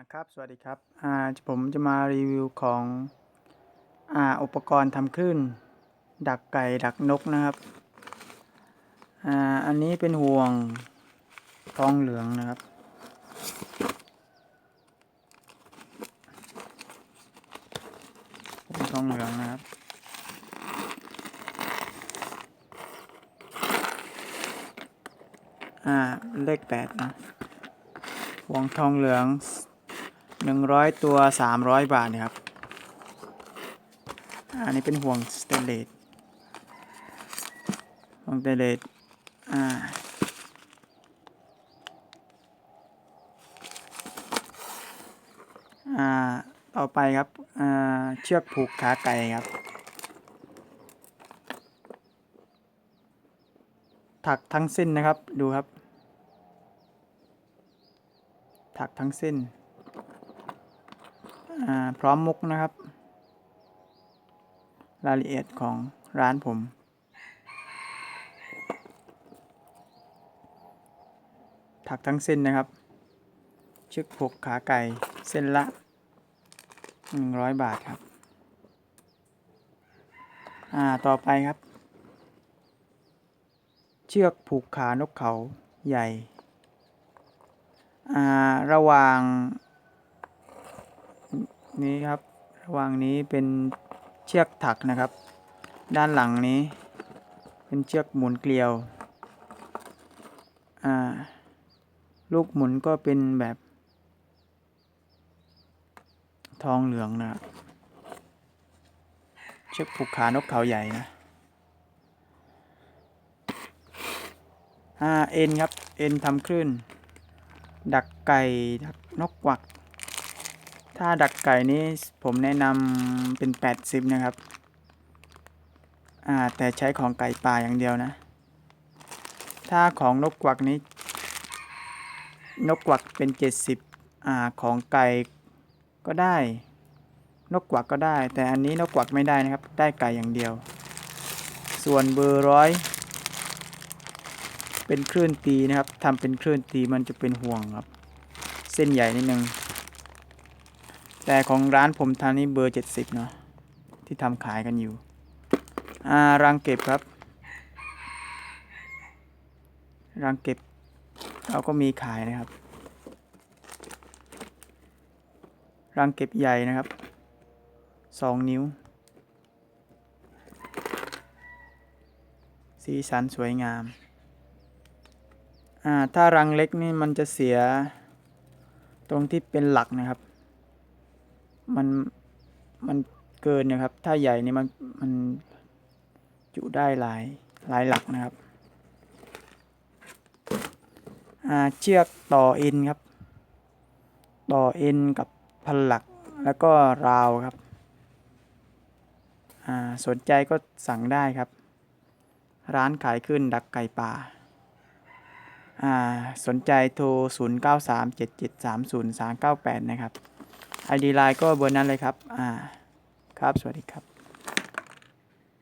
ครับ สวัสดีครับอ่าผมจะมารีวิวของอ่าอุปกรณ์ทำคลื่นดักไก่ดักนกนะครับอ่าอันนี้เป็นห่วงทองเหลืองนะครับห่วงทองเหลืองนะครับอ่าเลขแปดนะห่วงทองเหลือง หนึ่งร้อยตัวสามร้อยบาทนะครับ อันนี้เป็นห่วงสเตนเลสห่วงสเตนเลสอ่าอ่า ต่อไปครับ อ่า เชือกผูกขาไก่ครับ ถักทั้งเส้นนะครับ ดูครับ ถักทั้งเส้น พร้อมมุกนะครับ รายละเอียดของร้านผมถักทั้งเส้นนะครับ ชึกผูกขาไก่ เส้นละ 100 บาทครับ อ่า ต่อไปครับ เชือกผูกขานกเขาใหญ่ อ่า ระหว่าง นี้ครับระหว่างนี้เป็นเชือกถักนะครับ ด้านหลังนี้ เป็นเชือกหมุนเกลียวอ่าลูกหมุนก็เป็นแบบ ทองเหลืองนะครับเชือกผูกขานกเขาใหญ่นะอ่าเอ็นครับเอ็นทำคลื่นดักไก่ดักนกกวัก ถ้าดักไก่นี้ผมแนะนำเป็น 80 นะครับ อ่า แต่ใช้ของไก่ป่าอย่างเดียวนะ ถ้าของนกกวักนี้ นกกวักเป็น 70 อ่า ของไก่ก็ได้ นกกวักก็ได้ แต่อันนี้นกกวักไม่ได้นะครับ ได้ไก่อย่างเดียว ส่วนเบอร์ร้อยเป็นคลื่นตีนะครับทำเป็นคลื่นตีมันจะเป็นห่วงครับ เส้นใหญ่นิดนึง แต่ของร้านผมทางนี้เบอร์ 70 เนาะที่ทำขายกันอยู่ อ่า รังเก็บครับ รังเก็บ เราก็มีขายนะครับ รังเก็บใหญ่นะครับ 2 นิ้ว สีสันสวยงาม อ่า ถ้ารังเล็กนี่มันจะเสียตรงที่เป็นหลักนะครับ มันมันเกินนะครับ ถ้าใหญ่นี่มันมันจุได้หลายหลายหลักนะครับอ่าเชือกต่อเอ็นครับ ต่อเอ็นกับพันหลักแล้วก็ราวครับอ่าสนใจก็สั่งได้ครับ ร้านขายขึ้นดักไก่ป่าอ่าสนใจโทร 0937730398 นะครับ ID Line ก็เบอร์นั้นเลยครับ อ่า ครับ สวัสดีครับ